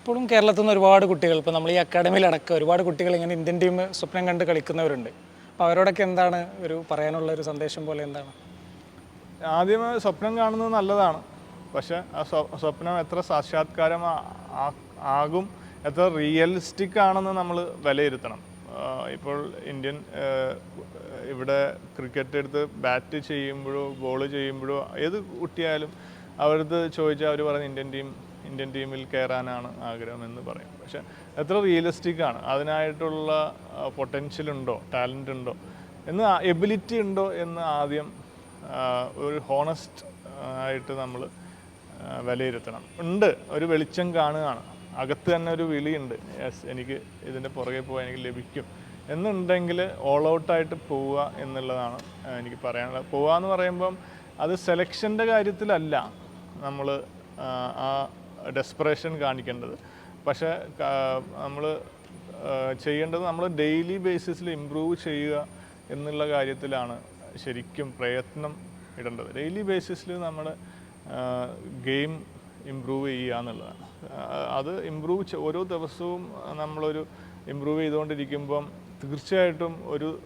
ഇപ്പോഴും കേരളത്തിൽ നിന്ന് ഒരുപാട് കുട്ടികൾ ഇപ്പോൾ നമ്മൾ ഈ അക്കാഡമിയിലടക്കം ഒരുപാട് കുട്ടികൾ ഇങ്ങനെ ഇന്ത്യൻ ടീം സ്വപ്നം കണ്ട് കളിക്കുന്നവരുണ്ട്. അപ്പോൾ അവരോടൊക്കെ എന്താണ് ഒരു പറയാനുള്ള ഒരു സന്ദേശം പോലെ എന്താണ്? ആദ്യം സ്വപ്നം കാണുന്നത് നല്ലതാണ്. പക്ഷെ ആ സ്വപ്നം എത്ര സാക്ഷാത്കാരം ആകും എത്ര റിയലിസ്റ്റിക് ആണെന്ന് നമ്മൾ വിലയിരുത്തണം. ഇപ്പോൾ ഇന്ത്യൻ ഇവിടെ ക്രിക്കറ്റ് എടുത്ത് ബാറ്റ് ചെയ്യുമ്പോഴോ ബോൾ ചെയ്യുമ്പോഴോ ഏത് കുട്ടിയായാലും അവരത് ചോദിച്ചാൽ അവർ പറയുന്ന ഇന്ത്യൻ ടീം ഇന്ത്യൻ ടീമിൽ കയറാനാണ് ആഗ്രഹം എന്ന് പറയും. പക്ഷെ എത്ര റിയലിസ്റ്റിക് ആണ്. അതിനായിട്ടുള്ള പൊട്ടൻഷ്യൽ ഉണ്ടോ ടാലന്റ് ഉണ്ടോ എന്ന് എബിലിറ്റി ഉണ്ടോ എന്ന് ആദ്യം ഒരു ഹോണസ്റ്റ് ആയിട്ട് നമ്മൾ വിലയിരുത്തണം. ഉണ്ട് ഒരു വെളിച്ചം കാണുകയാണ്. അകത്ത് തന്നെ ഒരു വിളിയുണ്ട്. യെസ് എനിക്ക് ഇതിന്റെ പുറകെ പോകാൻ എനിക്ക് ലഭിക്കും. എന്നുണ്ടെങ്കിൽ ഓൾ ഔട്ടായിട്ട് പോവുക എന്നുള്ളതാണ് എനിക്ക് പറയാനുള്ളത്. പോവുക എന്ന് പറയുമ്പം അത് സെലക്ഷന്റെ കാര്യത്തിലല്ല. നമ്മൾ ആ ഡെസ്പറേഷൻ കാണിക്കേണ്ടത്. പക്ഷേ നമ്മൾ ചെയ്യേണ്ടത് നമ്മൾ ഡെയിലി ബേസിസിൽ ഇമ്പ്രൂവ് ചെയ്യുക എന്നുള്ള കാര്യത്തിലാണ് ശരിക്കും പ്രയത്നം ഇടേണ്ടത്. ഡെയിലി ബേസിസിൽ നമ്മൾ ഗെയിം ഇമ്പ്രൂവ് ചെയ്യുക എന്നുള്ളതാണ്. അത് ഇമ്പ്രൂവ് ഓരോ ദിവസവും നമ്മളൊരു ഇമ്പ്രൂവ് ചെയ്തുകൊണ്ടിരിക്കുമ്പം തീർച്ചയായിട്ടും ഒരു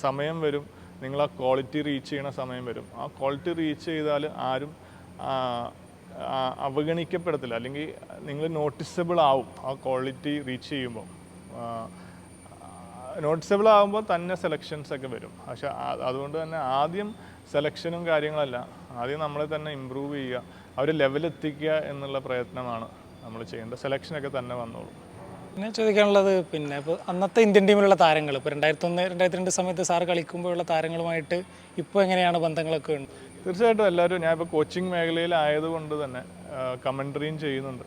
സമയം വരും. നിങ്ങൾ ആ ക്വാളിറ്റി റീച്ച് ചെയ്യണ സമയം വരും. ആ ക്വാളിറ്റി റീച്ച് ചെയ്താൽ ആരും അവഗണിക്കപ്പെടത്തില്ല. അല്ലെങ്കിൽ നിങ്ങൾ നോട്ടിസബിൾ ആവും. ആ ക്വാളിറ്റി റീച്ച് ചെയ്യുമ്പോൾ നോട്ടിസബിൾ ആകുമ്പോൾ തന്നെ സെലക്ഷൻസ് ഒക്കെ വരും. പക്ഷെ അതുകൊണ്ട് തന്നെ ആദ്യം സെലക്ഷനും കാര്യങ്ങളല്ല. ആദ്യം നമ്മളെ തന്നെ ഇമ്പ്രൂവ് ചെയ്യുക. അവർ ലെവലെത്തിക്കുക എന്നുള്ള പ്രയത്നമാണ് നമ്മൾ ചെയ്യേണ്ടത്. സെലക്ഷനൊക്കെ തന്നെ വന്നോളൂ. പിന്നെ ചോദിക്കാനുള്ളത് പിന്നെ ഇപ്പോൾ അന്നത്തെ ഇന്ത്യൻ ടീമിലുള്ള താരങ്ങൾ. ഇപ്പോൾ രണ്ടായിരത്തി ഒന്ന് രണ്ടായിരത്തി രണ്ട് സമയത്ത് സാർ കളിക്കുമ്പോഴുള്ള താരങ്ങളുമായിട്ട് ഇപ്പോൾ എങ്ങനെയാണ് ബന്ധങ്ങളൊക്കെ ഉണ്ട് തീർച്ചയായിട്ടും എല്ലാവരും ഞാൻ ഇപ്പോൾ കോച്ചിങ് മേഖലയിലായതുകൊണ്ട് തന്നെ കമൻട്രിയും ചെയ്യുന്നുണ്ട്.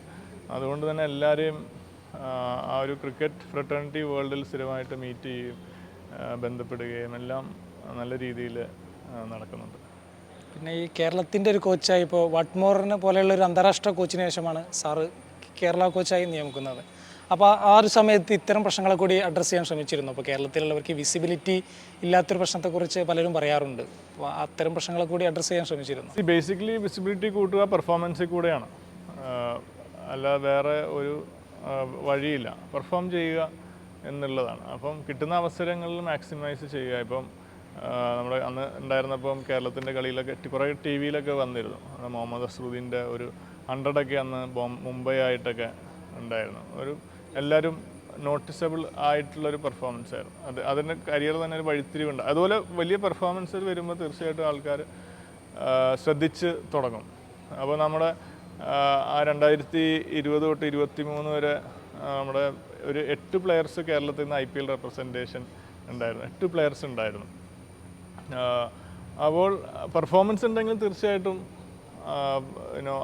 അതുകൊണ്ട് തന്നെ എല്ലാവരെയും ആ, ഒരു ക്രിക്കറ്റ് ഫ്രട്ടേണിറ്റി വേൾഡിൽ സ്ഥിരമായിട്ട് മീറ്റ് ചെയ്യുകയും ബന്ധപ്പെടുകയും എല്ലാം നല്ല രീതിയിൽ നടക്കുന്നുണ്ട്. പിന്നെ ഈ കേരളത്തിന്റെ ഒരു കോച്ചായി ഇപ്പോൾ വട്ട്മോറിനെ പോലെയുള്ള ഒരു അന്താരാഷ്ട്ര കോച്ചിന് ശേഷമാണ് സാറ് കേരള കോച്ചായി നിയമിക്കുന്നത്. അപ്പോൾ ആ ഒരു സമയത്ത് ഇത്തരം പ്രശ്നങ്ങളെ കൂടി അഡ്രസ്സ് ചെയ്യാൻ ശ്രമിച്ചിരുന്നു. അപ്പോൾ കേരളത്തിലുള്ളവർക്ക് വിസിബിലിറ്റി ഇല്ലാത്തൊരു പ്രശ്നത്തെക്കുറിച്ച് പലരും പറയാറുണ്ട്. അപ്പോൾ അത്തരം പ്രശ്നങ്ങളെ കൂടി അഡ്രസ്സ് ചെയ്യാൻ ശ്രമിച്ചിരുന്നു. ബേസിക്കലി വിസിബിലിറ്റി കൂട്ടുക പെർഫോമൻസിൽ കൂടെയാണ്. അല്ല വേറെ ഒരു വഴിയില്ല. പെർഫോം ചെയ്യുക എന്നുള്ളതാണ്. അപ്പം കിട്ടുന്ന അവസരങ്ങളിൽ മാക്സിമൈസ് ചെയ്യുക. ഇപ്പം നമ്മുടെ അന്ന് ഉണ്ടായിരുന്നപ്പം കേരളത്തിന്റെ കളിയിലൊക്കെ കുറേ ടി വിയിലൊക്കെ വന്നിരുന്നു. മുഹമ്മദ് അസ്രുദ്ദീന്റെ ഒരു ഹൺഡ്രഡൊക്കെ അന്ന് മുംബൈ ആയിട്ടൊക്കെ ഉണ്ടായിരുന്നു. ഒരു എല്ലാവരും നോട്ടിസബിൾ ആയിട്ടുള്ളൊരു പെർഫോമൻസ് ആയിരുന്നു. അത് അതിന്റെ കരിയർ തന്നെ ഒരു വഴിത്തിരിവുണ്ട്. അതുപോലെ വലിയ പെർഫോമൻസ് വരുമ്പോൾ തീർച്ചയായിട്ടും ആൾക്കാർ ശ്രദ്ധിച്ച് തുടങ്ങും. അപ്പോൾ നമ്മുടെ ആ, രണ്ടായിരത്തി ഇരുപത് തൊട്ട് ഇരുപത്തി മൂന്ന് വരെ നമ്മുടെ ഒരു എട്ട് പ്ലെയേഴ്സ് കേരളത്തിൽ നിന്ന് ഐ പി എൽ റെപ്രസെന്റേഷൻ ഉണ്ടായിരുന്നു. എട്ട് പ്ലെയേഴ്സ് ഉണ്ടായിരുന്നു. അപ്പോൾ പെർഫോമൻസ് ഉണ്ടെങ്കിൽ തീർച്ചയായിട്ടും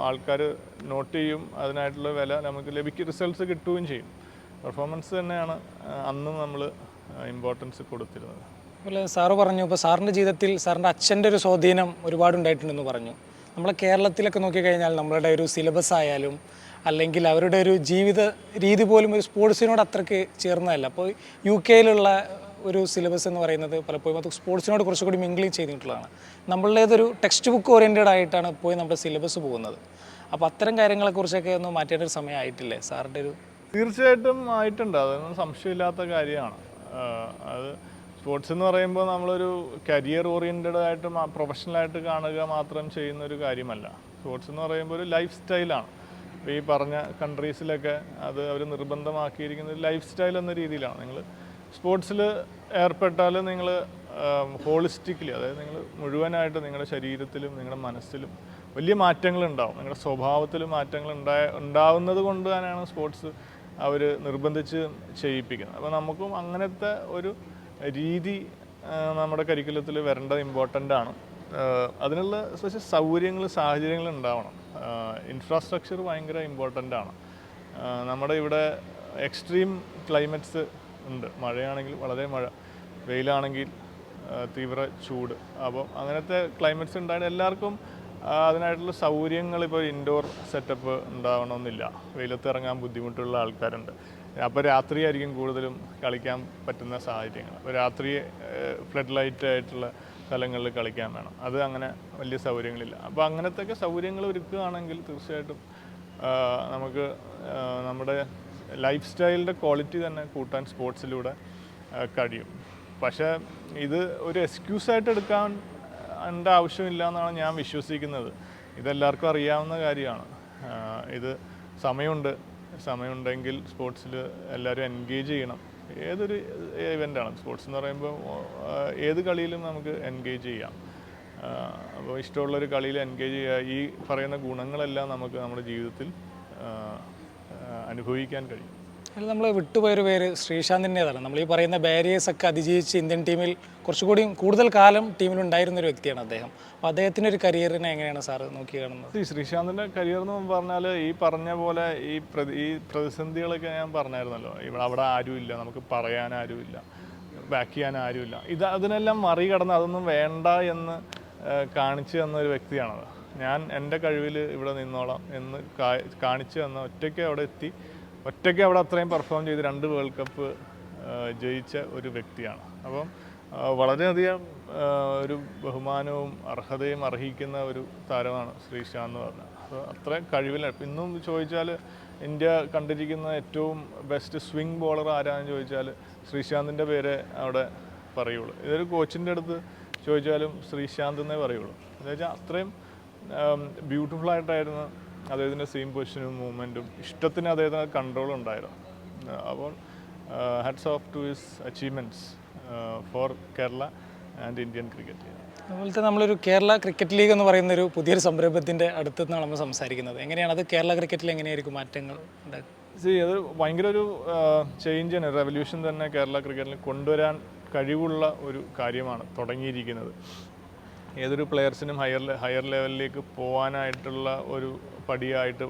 ആൾക്കാർ നോട്ട് ചെയ്യും. അതിനായിട്ടുള്ള വില നമുക്ക് ലഭിക്കും. റിസൾട്ട്സ് കിട്ടുകയും ചെയ്യും. പെർഫോമൻസ് തന്നെയാണ് അന്നും നമ്മൾ ഇമ്പോർട്ടൻസ് കൊടുത്തിരുന്നത്. അതുപോലെ സാറ് പറഞ്ഞു ഇപ്പോൾ സാറിന്റെ ജീവിതത്തിൽ സാറിന്റെ അച്ഛന്റെ ഒരു സ്വാധീനം ഒരുപാട് ഉണ്ടായിട്ടുണ്ടെന്ന് പറഞ്ഞു. നമ്മളെ കേരളത്തിലൊക്കെ നോക്കിക്കഴിഞ്ഞാൽ നമ്മളുടെ ഒരു സിലബസ് ആയാലും അല്ലെങ്കിൽ അവരുടെ ഒരു ജീവിത രീതി പോലും ഒരു സ്പോർട്സിനോട് അത്രയ്ക്ക് ചേർന്നതല്ല. അപ്പോൾ യു കെയിലുള്ള ഒരു സിലബസ് എന്ന് പറയുന്നത് പലപ്പോഴും അത് സ്പോർട്സിനോട് കുറച്ചുകൂടി മിങ്കിൾ ചെയ്തിട്ടുള്ളതാണ്. നമ്മളുടേതൊരു ടെക്സ്റ്റ് ബുക്ക് ഓറിയന്റഡ് ആയിട്ടാണ് പോയി നമ്മുടെ സിലബസ് പോകുന്നത്. അപ്പോൾ അത്തരം കാര്യങ്ങളെക്കുറിച്ചൊക്കെ ഒന്ന് മാറ്റേണ്ട ഒരു സമയമായിട്ടില്ലേ? സാറിന്റെ ഒരു തീർച്ചയായിട്ടും ആയിട്ടുണ്ട്. അതൊന്നും സംശയമില്ലാത്ത കാര്യമാണ്. അത് സ്പോർട്സ് എന്ന് പറയുമ്പോൾ നമ്മളൊരു കരിയർ ഓറിയന്റഡ് ആയിട്ട് പ്രൊഫഷണലായിട്ട് കാണുക മാത്രം ചെയ്യുന്ന ഒരു കാര്യമല്ല. സ്പോർട്സ് എന്ന് പറയുമ്പോൾ ഒരു ലൈഫ് സ്റ്റൈലാണ് ഈ പറഞ്ഞ കൺട്രീസിലൊക്കെ അത് അവർ നിർബന്ധമാക്കിയിരിക്കുന്ന ഒരു ലൈഫ് സ്റ്റൈൽ എന്ന രീതിയിലാണ്. നിങ്ങൾ സ്പോർട്സിൽ ഏർപ്പെട്ടാൽ നിങ്ങൾ ഹോളിസ്റ്റിക്കലി അതായത് നിങ്ങൾ മുഴുവനായിട്ട് നിങ്ങളുടെ ശരീരത്തിലും നിങ്ങളുടെ മനസ്സിലും വലിയ മാറ്റങ്ങൾ ഉണ്ടാവും നിങ്ങളുടെ സ്വഭാവത്തിലും മാറ്റങ്ങൾ ഉണ്ടായ ഉണ്ടാവുന്നത് കൊണ്ട് തന്നെയാണ് സ്പോർട്സ് അവർ നിർബന്ധിച്ച് ചെയ്യിപ്പിക്കുന്നത് അപ്പോൾ നമുക്കും അങ്ങനത്തെ ഒരു രീതി നമ്മുടെ കരിക്കുലത്തിൽ വരേണ്ടത് ഇമ്പോർട്ടന്റ് ആണ്. അതിനുള്ള സ്പെഷ്യൽ സൗകര്യങ്ങൾ സാഹചര്യങ്ങൾ ഉണ്ടാവണം. ഇൻഫ്രാസ്ട്രക്ചർ ഭയങ്കര ഇമ്പോർട്ടന്റ് ആണ്. നമ്മുടെ ഇവിടെ എക്സ്ട്രീം ക്ലൈമറ്റ്സ് ഉണ്ട്. മഴയാണെങ്കിൽ വളരെ മഴ വെയിലാണെങ്കിൽ തീവ്ര ചൂട്. അപ്പോൾ അങ്ങനത്തെ ക്ലൈമറ്റ്സ് ഉണ്ടായിട്ട് എല്ലാവർക്കും അതിനായിട്ടുള്ള സൗകര്യങ്ങൾ ഇപ്പോൾ ഇൻഡോർ സെറ്റപ്പ് ഉണ്ടാവണമെന്നില്ല. വെയിലത്ത് ഇറങ്ങാൻ ബുദ്ധിമുട്ടുള്ള ആൾക്കാരുണ്ട്. അപ്പോൾ രാത്രിയായിരിക്കും കൂടുതലും കളിക്കാൻ പറ്റുന്ന സാഹചര്യങ്ങൾ. അപ്പോൾ രാത്രി ഫ്ലഡ് ലൈറ്റ് ആയിട്ടുള്ള സ്ഥലങ്ങളിൽ കളിക്കാൻ വേണം. അത് അങ്ങനെ വലിയ സൗകര്യങ്ങളില്ല. അപ്പോൾ അങ്ങനത്തെ ഒക്കെ സൗകര്യങ്ങൾ ഒരുക്കുകയാണെങ്കിൽ തീർച്ചയായിട്ടും നമുക്ക് നമ്മുടെ ലൈഫ് സ്റ്റൈലിന്റെ ക്വാളിറ്റി തന്നെ കൂട്ടാൻ സ്പോർട്സിലൂടെ കഴിയും. പക്ഷേ ഇത് ഒരു എക്സ്ക്യൂസായിട്ട് എടുക്കാൻ എന്റെ ആവശ്യമില്ല എന്നാണ് ഞാൻ വിശ്വസിക്കുന്നത്. ഇതെല്ലാവർക്കും അറിയാവുന്ന കാര്യമാണ്. ഇത് സമയമുണ്ട്. സമയമുണ്ടെങ്കിൽ സ്പോർട്സിൽ എല്ലാവരും എൻഗേജ് ചെയ്യണം. ഏതൊരു ഇവന്റാണ്. സ്പോർട്സ് എന്ന് പറയുമ്പോൾ ഏത് കളിയിലും നമുക്ക് എൻഗേജ് ചെയ്യാം. അപ്പോൾ ഇഷ്ടമുള്ളൊരു കളിയിൽ എൻഗേജ് ചെയ്യുക ഈ പറയുന്ന ഗുണങ്ങളെല്ലാം നമുക്ക് നമ്മുടെ ജീവിതത്തിൽ അനുഭവിക്കാൻ കഴിയും. അതിൽ നമ്മൾ വിട്ടുപോയൊരു പേര് ശ്രീശാന്തിന്റെതാണ് നമ്മൾ ഈ പറയുന്ന ബാരിയേഴ്സ് ഒക്കെ അതിജീവിച്ച് ഇന്ത്യൻ ടീമിൽ കുറച്ചുകൂടി കൂടുതൽ കാലം ടീമിൽ ഉണ്ടായിരുന്ന ഒരു വ്യക്തിയാണ് അദ്ദേഹം. അപ്പോൾ അദ്ദേഹത്തിന്റെ ഒരു കരിയറിനെ എങ്ങനെയാണ് സാർ നോക്കി കാണുന്നത്? ഈ ശ്രീശാന്തിന്റെ കരിയർ എന്ന് പറഞ്ഞാൽ ഈ പറഞ്ഞ പോലെ ഈ പ്രതി ഈ പ്രതിസന്ധികളൊക്കെ ഞാൻ പറഞ്ഞായിരുന്നല്ലോ. ഇവിടെ അവിടെ ആരുമില്ല നമുക്ക് പറയാൻ ആരുമില്ല ബാക്ക് ചെയ്യാൻ ആരുമില്ല ഇത് അതിനെല്ലാം മറികടന്ന് അതൊന്നും വേണ്ട എന്ന് കാണിച്ചു തന്ന ഒരു വ്യക്തിയാണത്. ഞാൻ എന്റെ കഴിവിൽ ഇവിടെ നിന്നോളാം എന്ന് കാണിച്ചു തന്ന ഒറ്റയ്ക്ക് അവിടെ എത്തി ഒറ്റയ്ക്ക് അവിടെ അത്രയും പെർഫോം ചെയ്ത് രണ്ട് വേൾഡ് കപ്പ് ജയിച്ച ഒരു വ്യക്തിയാണ്. അപ്പം വളരെയധികം ഒരു ബഹുമാനവും അർഹതയും അർഹിക്കുന്ന ഒരു താരമാണ് ശ്രീശാന്ത് എന്ന് പറഞ്ഞാൽ. അപ്പോൾ അത്രയും കഴിവില്ല. ഇന്നും ചോദിച്ചാൽ ഇന്ത്യ കണ്ടിരിക്കുന്ന ഏറ്റവും ബെസ്റ്റ് സ്വിംഗ് ബോളർ ആരാണെന്ന് ചോദിച്ചാൽ ശ്രീശാന്തിന്റെ പേരെ അവിടെ പറയുള്ളൂ. ഇതൊരു കോച്ചിന്റെ അടുത്ത് ചോദിച്ചാലും ശ്രീശാന്ത് എന്നേ പറയുള്ളൂ. എന്താ വെച്ചാൽ അത്രയും ബ്യൂട്ടിഫുൾ ആയിട്ടായിരുന്നു അദ്ദേഹത്തിന്റെ സീം പൊസിഷനും മൂവ്മെന്റും ഇഷ്ടത്തിന് അദ്ദേഹത്തിന് കൺട്രോൾ ഉണ്ടായിരുന്നു. അപ്പോൾ hats off to his achievements for Kerala and Indian cricket അതുപോലത്തെ നമ്മളൊരു കേരള ക്രിക്കറ്റ് ലീഗ് എന്ന് പറയുന്ന ഒരു പുതിയൊരു സംരംഭത്തിന്റെ അടുത്ത് നിന്നാണ് നമ്മൾ സംസാരിക്കുന്നത്. എങ്ങനെയാണ് അത് കേരള ക്രിക്കറ്റിൽ എങ്ങനെയായിരിക്കും മാറ്റങ്ങൾ സി അത് ഭയങ്കര ഒരു ചേഞ്ച് ആണ്. റെവല്യൂഷൻ തന്നെ കേരള ക്രിക്കറ്റിൽ കൊണ്ടുവരാൻ കഴിവുള്ള ഒരു കാര്യമാണ് തുടങ്ങിയിരിക്കുന്നത്. ഏതൊരു പ്ലെയേഴ്സിനും ഹയർ ഹയർ ലെവലിലേക്ക് പോകാനായിട്ടുള്ള ഒരു പടിയായിട്ട്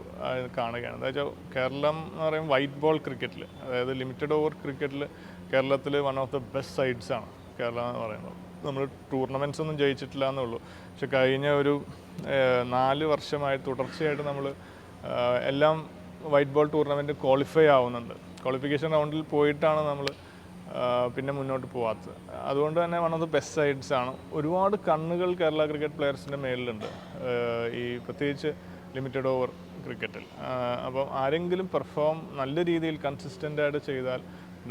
കാണുകയാണ്. എന്താ വെച്ചാൽ കേരളം എന്ന് പറയുമ്പോൾ വൈറ്റ് ബോൾ ക്രിക്കറ്റിൽ അതായത് ലിമിറ്റഡ് ഓവർ ക്രിക്കറ്റിൽ കേരളത്തിൽ one of the best sides ആണ് കേരളം എന്ന് പറയുന്നത്. നമ്മൾ ടൂർണമെന്റ്സ് ഒന്നും ജയിച്ചിട്ടില്ല എന്നുള്ളൂ. പക്ഷെ കഴിഞ്ഞ ഒരു നാല് വർഷമായി തുടർച്ചയായിട്ട് നമ്മൾ എല്ലാം വൈറ്റ് ബോൾ ടൂർണമെന്റ് ക്വാളിഫൈ ആവുന്നുണ്ട്. ക്വാളിഫിക്കേഷൻ റൗണ്ടിൽ പോയിട്ടാണ് നമ്മൾ പിന്നെ മുന്നോട്ട് പോവാത്തത്. അതുകൊണ്ട് തന്നെ one of the best sides ആണ്. ഒരുപാട് കണ്ണുകൾ കേരള ക്രിക്കറ്റ് പ്ലെയേഴ്സിന്റെ മേലിലുണ്ട്. ഈ പ്രത്യേകിച്ച് ലിമിറ്റഡ് ഓവർ ക്രിക്കറ്റിൽ അപ്പം ആരെങ്കിലും പെർഫോം നല്ല രീതിയിൽ കൺസിസ്റ്റന്റായിട്ട് ചെയ്താൽ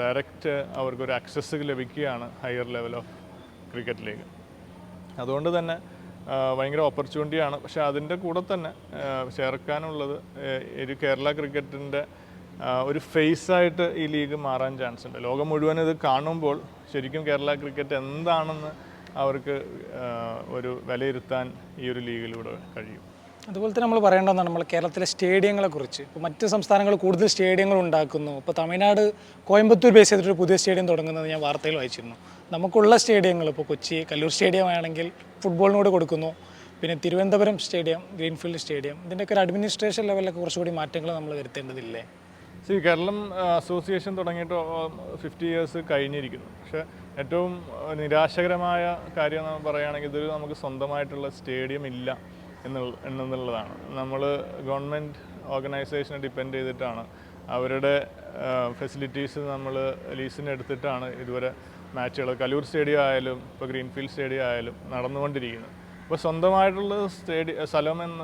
ഡയറക്റ്റ് അവർക്കൊരു ആക്സസ് ലഭിക്കുകയാണ് ഹയർ ലെവൽ ഓഫ് ക്രിക്കറ്റിലേക്ക് അതുകൊണ്ട് തന്നെ ഭയങ്കര ഓപ്പർച്യൂണിറ്റിയാണ് പക്ഷേ അതിന്റെ കൂടെ തന്നെ ചേർക്കാനുള്ളത് ഒരു കേരള ക്രിക്കറ്റിന്റെ ഒരു ഫേസ് ആയിട്ട് ഈ ലീഗ് മാറാൻ ചാൻസ് ഉണ്ട് ലോകം മുഴുവൻ ഇത് കാണുമ്പോൾ ശരിക്കും കേരള ക്രിക്കറ്റ് എന്താണെന്ന് അവർക്ക് ഒരു വിലയിരുത്താൻ ഈ ഒരു ലീഗിലൂടെ കഴിയും. അതുപോലെ തന്നെ നമ്മൾ പറയേണ്ട ഒന്നാണ് നമ്മൾ കേരളത്തിലെ സ്റ്റേഡിയങ്ങളെ കുറിച്ച് ഇപ്പോൾ മറ്റ് സംസ്ഥാനങ്ങൾ കൂടുതൽ സ്റ്റേഡിയങ്ങൾ ഉണ്ടാക്കുന്നു. ഇപ്പോൾ തമിഴ്നാട് കോയമ്പത്തൂർ ബേസ് ചെയ്തിട്ടൊരു പുതിയ സ്റ്റേഡിയം തുടങ്ങുന്നത് ഞാൻ വാർത്തയിൽ വായിച്ചിരുന്നു. നമുക്കുള്ള സ്റ്റേഡിയങ്ങൾ ഇപ്പോൾ കൊച്ചി കല്ലൂർ സ്റ്റേഡിയം ആണെങ്കിൽ ഫുട്ബോളിനോട് കൊടുക്കുന്നു. പിന്നെ തിരുവനന്തപുരം സ്റ്റേഡിയം ഗ്രീൻഫീൽഡ് സ്റ്റേഡിയം ഇതിന്റെയൊക്കെ ഒരു അഡ്മിനിസ്ട്രേഷൻ ലെവലിലൊക്കെ കുറച്ചുകൂടി മാറ്റങ്ങൾ നമ്മൾ വരുത്തേണ്ടതില്ലേ? സി കേരളം അസോസിയേഷൻ തുടങ്ങിയിട്ട് ഫിഫ്റ്റി ഇയേഴ്സ് കഴിഞ്ഞിരിക്കുന്നു. പക്ഷേ ഏറ്റവും നിരാശകരമായ കാര്യം പറയുകയാണെങ്കിൽ ഇതൊരു നമുക്ക് സ്വന്തമായിട്ടുള്ള സ്റ്റേഡിയം ഇല്ല എന്നുള്ള എന്നുള്ളതാണ്. നമ്മൾ ഗവൺമെന്റ് ഓർഗനൈസേഷനെ ഡിപ്പെൻഡ് ചെയ്തിട്ടാണ് അവരുടെ ഫെസിലിറ്റീസ് നമ്മൾ ലീസിന് എടുത്തിട്ടാണ് ഇതുവരെ മാച്ചുകൾ കലൂർ സ്റ്റേഡിയം ആയാലും ഇപ്പോൾ ഗ്രീൻഫീൽഡ് സ്റ്റേഡിയം ആയാലും നടന്നുകൊണ്ടിരിക്കുന്നത്. അപ്പോൾ സ്വന്തമായിട്ടുള്ള സ്റ്റേഡിയ സ്ഥലം എന്ന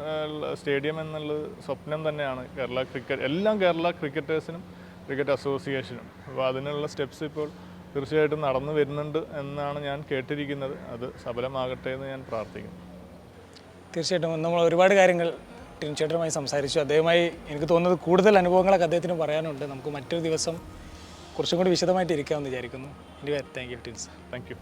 സ്റ്റേഡിയം എന്നുള്ളത് സ്വപ്നം തന്നെയാണ് കേരള ക്രിക്കറ്റ് എല്ലാം കേരള ക്രിക്കറ്റേഴ്സിനും ക്രിക്കറ്റ് അസോസിയേഷനും. അപ്പോൾ അതിനുള്ള സ്റ്റെപ്സ് ഇപ്പോൾ തീർച്ചയായിട്ടും നടന്നു വരുന്നുണ്ട് എന്നാണ് ഞാൻ കേട്ടിരിക്കുന്നത്. അത് സഫലമാകട്ടെ എന്ന് ഞാൻ പ്രാർത്ഥിക്കുന്നു. തീർച്ചയായിട്ടും. നമ്മൾ ഒരുപാട് കാര്യങ്ങൾ ടിൻചേട്ടനുമായി സംസാരിച്ചു. അദ്ദേഹമായി എനിക്ക് തോന്നുന്നത് കൂടുതൽ അനുഭവങ്ങളൊക്കെ അദ്ദേഹത്തിന് പറയാനുണ്ട്. നമുക്ക് മറ്റൊരു ദിവസം കുറച്ചും കൂടി വിശദമായിട്ട് ഇരിക്കാമെന്ന് വിചാരിക്കുന്നു താങ്ക് യു ടിൻസ് താങ്ക് യു